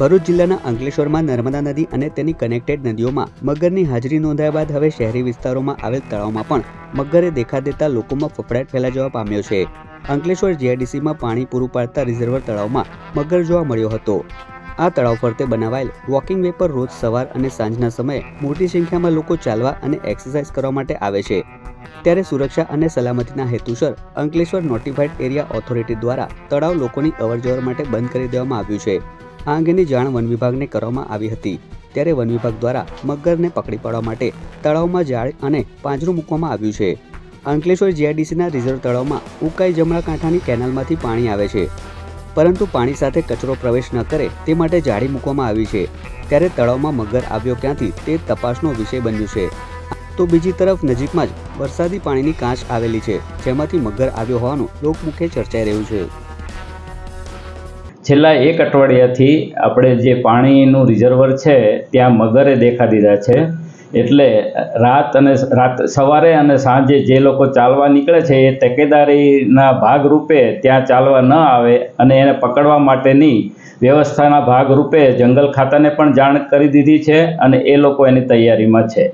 ભરૂચ જિલ્લાના અંકલેશ્વરમાં નર્મદા નદી અને તેની કનેક્ટેડ નદીઓમાં મગરની હાજરી નોંધાયા બાદ હવે શહેરી વિસ્તારોમાં આવેલ તળાવમાં પણ મગરે દેખા દેતા લોકોમાં ફફડાટ ફેલા જવા પામ્યો છે. અંકલેશ્વર જીઆઈડીસીમાં પાણી પૂરું પાડતા રિઝર્વર તળાવમાં મગર જોવા મળ્યો હતો. આ તળાવ ફરતે બનાવાયેલ વોકિંગ વે પર રોજ સવાર અને સાંજના સમયે મોટી સંખ્યામાં લોકો ચાલવા અને એક્સરસાઇઝ કરવા માટે આવે છે. ત્યારે સુરક્ષા અને સલામતીના હેતુસર અંકલેશ્વર નોટિફાઈડ એરિયા ઓથોરિટી દ્વારા તળાવ લોકોની અવરજવર માટે બંધ કરી દેવામાં આવ્યું છે. આ અંગેની જાણ વન વિભાગને કરવામાં આવી હતી. ત્યારે વન વિભાગ દ્વારા મગરને પકડી પાડવા માટે તળાવમાં જાળ અને પાંજરું મૂકવામાં આવ્યું છે. અંકલેશ્વર જીઆઈડીસીના રિઝર્વ તળાવમાં ઉકાઈ જમણા કાંઠાની કેનાલમાંથી પાણી આવે છે. પરંતુ પાણી સાથે કચરો પ્રવેશ ન કરે તે માટે જાળી મૂકવામાં આવી છે. ત્યારે તળાવમાં મગર આવ્યો ક્યાંથી તે તપાસનો વિષય બન્યું છે. તો બીજી તરફ નજીકમાં જ વરસાદી પાણીની કાંચ આવેલી છે, જેમાંથી મગર આવ્યો હોવાનું લોકમુખે ચર્ચાઈ રહ્યું છે. છેલ્લા એક અઠવાડિયાથી આપણે જે પાણીનું રિઝર્વર છે, ત્યાં મગરે દેખા દીધા છે. એટલે રાત અને રાત સવારે અને સાંજે જે લોકો ચાલવા નીકળે છે, એ તકેદારીના ભાગરૂપે ત્યાં ચાલવા ન આવે અને એને પકડવા માટેની વ્યવસ્થાના ભાગરૂપે જંગલ ખાતાને પણ જાણ કરી દીધી છે અને એ લોકો એની તૈયારીમાં છે.